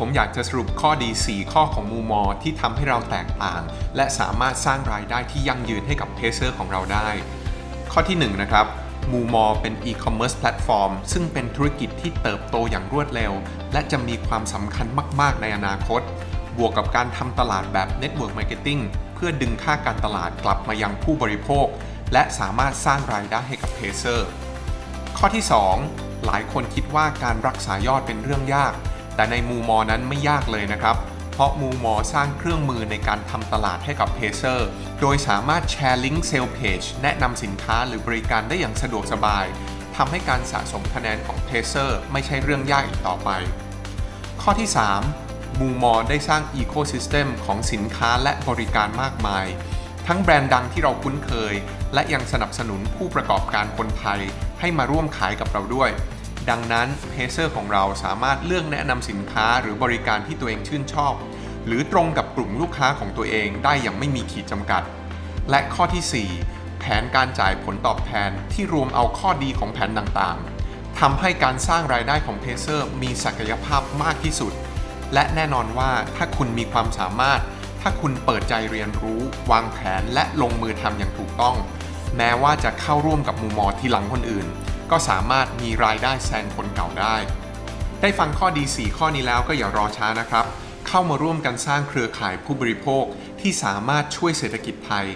ผมอยากจะสรุปข้อดี 4 ข้อของมูมอที่ทำให้เราแตกต่าง และสามารถสร้างรายได้ที่ยั่งยืนให้กับเพเซอร์ของเราได้ ข้อที่ 1 นะครับมูมอเป็นอีคอมเมิร์ซแพลตฟอร์มซึ่งเป็นธุรกิจที่เติบโตอย่างรวดเร็ว และจะมีความสำคัญมาก ๆ ในอนาคต บวกกับการทำตลาดแบบ Network Marketing เพื่อดึงค่าการตลาดกลับมายังผู้บริโภค และสามารถสร้างรายได้ให้กับเพเซอร์ข้อที่ 2 หลายคนคิดว่าการรักษายอดเป็นเรื่องยาก แต่ในมูมอนั้นไม่ยากเลยนะครับ เพราะมูมอสร้างเครื่องมือในการทำตลาดให้กับเพเซอร์โดยสามารถแชร์ลิงก์เซลเพจแนะนำสินค้าหรือบริการได้อย่างสะดวกสบายทำให้การสะสมคะแนนของเพเซอร์ไม่ใช่เรื่องยากอีกต่อไป ข้อที่ 3 มูมอได้สร้างอีโค y ิสเต็มของสินค้าและบริการมากมาย ทั้งแบรนด์ดังที่เราคุ้นเคย และยังสนับสนุนผู้ประกอบการคนไทยให้มาร่วมขายกับเราด้วย ดังนั้นเพเซอร์ของเราสามารถเลือกแนะนำสินค้าหรือบริการที่ตัวเองชื่นชอบ หรือตรงกับกลุ่มลูกค้าของตัวเองได้อย่างไม่มีขีดจำกัด และข้อทีสี่ 4 แผนการจ่ายผลตอบแทนที่รวมเอาข้อดีของแผนต่างๆทำให้การสร้างรายได้ของเพเซอร์มีศักยภาพมากที่สุด และแน่นอนว่าถ้าคุณมีความสามารถ ถ้าคุณเปิดใจเรียนรู้ วางแผนและลงมือทำอย่างถูกต้อง แม้ว่าจะเข้าร่วมกับมูมอที่หลังคนอื่น ก็สามารถมีรายได้แซงคนเก่าได้ ได้ฟังข้อดี 4 ข้อนี้แล้วก็อย่ารอช้านะครับ เข้ามาร่วมกันสร้างเครือข่ายผู้บริโภคที่สามารถช่วยเศรษฐกิจไทย